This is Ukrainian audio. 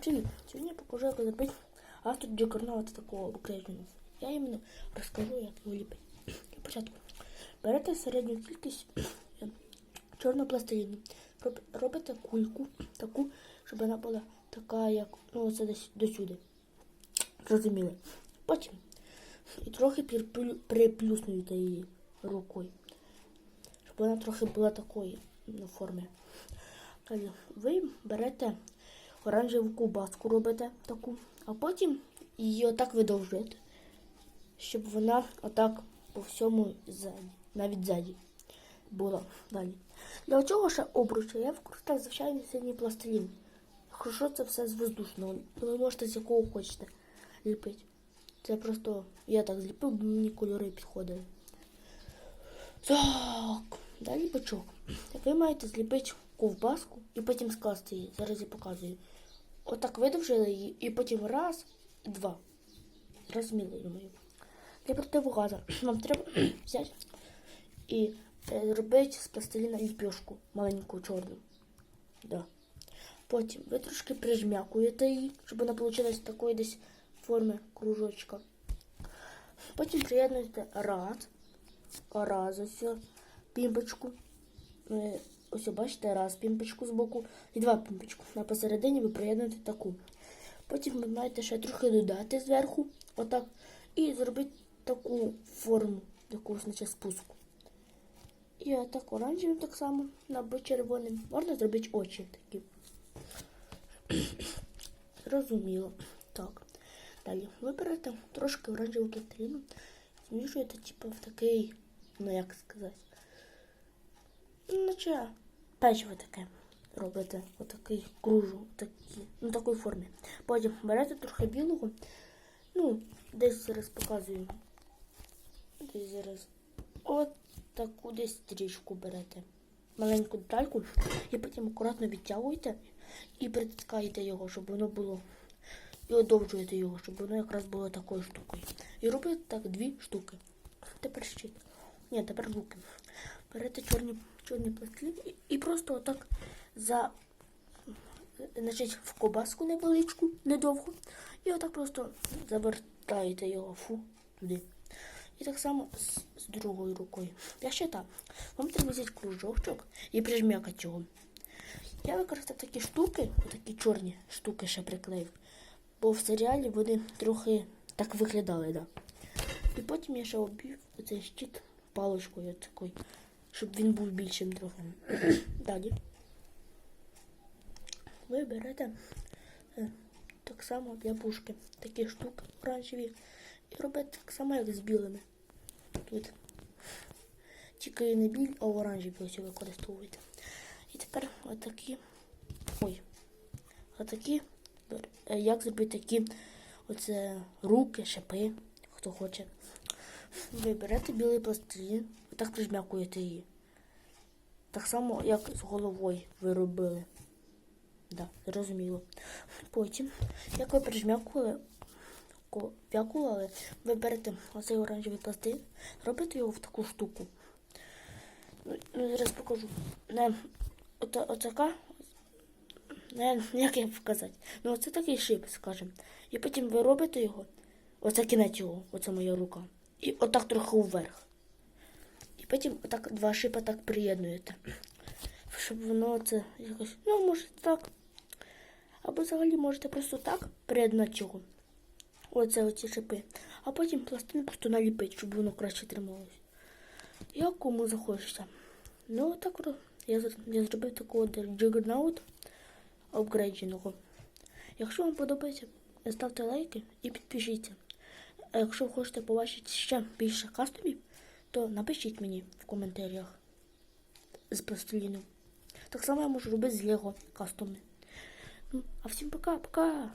Привіт! Сьогодні я покажу, як зробити автор джигернаута такого українського. Я іменно розкажу, як його ліпити. Для початку берете середню кількість е, чорного пластиліну, робите кульку таку, щоб вона була така, як ну, це десь досюди. Зрозуміли. Потім і трохи приплюснуєте її рукою, щоб вона трохи була такої ну, форми. Ви берете оранжеву ковбаску, робите таку, а потім її отак видовжуєте, щоб вона отак по всьому ззаді, навіть ззаді була далі. Для чого ще обруча? Я використав звичайний синій пластилін. Хорошо, це все з воздушного. Ви можете з якого хочете ліпити. Це просто я так зліпив, бо мені кольори підходили. Так, далі бачок. Ви маєте зліпити ковбаску і потім скласти її. Зараз я показую. Отак видовжили її і потім раз, і два. Розміли думаю. Для противогазу вам треба взяти і е, зробити з пластиліна ліпешку маленьку чорну. Да. Потім ви трошки прижмякуєте її, щоб вона вийшла такої десь форми кружочка. Потім приєднуєте раз, раз ось пімпочку. Ось бачите, раз пімпочку з боку і два пімпочку. А посередині ви приєднуєте таку. Потім ви маєте ще трохи додати зверху, отак, і зробити таку форму, таку значить, спуску. І отак оранжевим так само, або червоним. Можна зробити очі такі. Зрозуміло. Так. Далі ви берете трошки оранжеву пластиліну, змішуєте, типу, в такий, ну як сказати, наче печиво таке робите, отакий кружу, такі, ну такої форми. Потім берете трохи білого, ну, десь зараз показую. Десь зараз. От таку десь стрічку берете. Маленьку детальку і потім акуратно відтягуєте і притискаєте його, щоб воно було. І одовжуєте його, щоб воно якраз було такою штукою. І робите так дві штуки. Тепер ще. Ні, тепер руки. Берете чорні, чорні пластилін і, просто отак за значить, в кобаску невеличку, недовго. І отак просто завертаєте його фу туди. І так само з, з другою рукою. Я ще так. Вам треба взяти кружочок і прижмякати його. Я використав такі штуки, такі чорні штуки ще приклеїв. Бо в серіалі вони трохи так виглядали, да. І потім я ще обвів цей щит паличкою такою, щоб він був більшим трохи. Далі. Ви берете е, так само для пушки такі штуки оранжеві і робите так само, як з білими. Тут. Тільки не біль, а оранжеві ось використовуєте. І тепер отакі. Ой. Отакі. е, Як зробити такі оце руки, шипи, хто хоче. Ви берете білий пластилін, отак прижмякуєте її. Так само, як з головою ви робили. Да, зрозуміло. Потім, як ви прижмякували, в'якували, ви берете оцей оранжевий пластилін, робите його в таку штуку. Ну, ну, зараз покажу. Не, ота, отака, не, як я показати. Ну, оце такий шип, скажімо. І потім ви робите його, оце кінець його, оце моя рука. І отак трохи вверх. Потім отак два шипа так приєднуєте. Щоб воно це якось, ну, може так. Або взагалі можете просто так приєднати його. Оце оці шипи. А потім пластину просто наліпити, щоб воно краще трималося. Як кому захочеться. Ну, так я, я зробив такого джигернаут апгрейдженого. Якщо вам подобається, ставте лайки і підпишіться. А якщо хочете побачити ще більше кастомів, то напишіть мені в коментарях з пластиліну. Так само я можу робити з Лего кастоми. Ну, а всім пока-пока!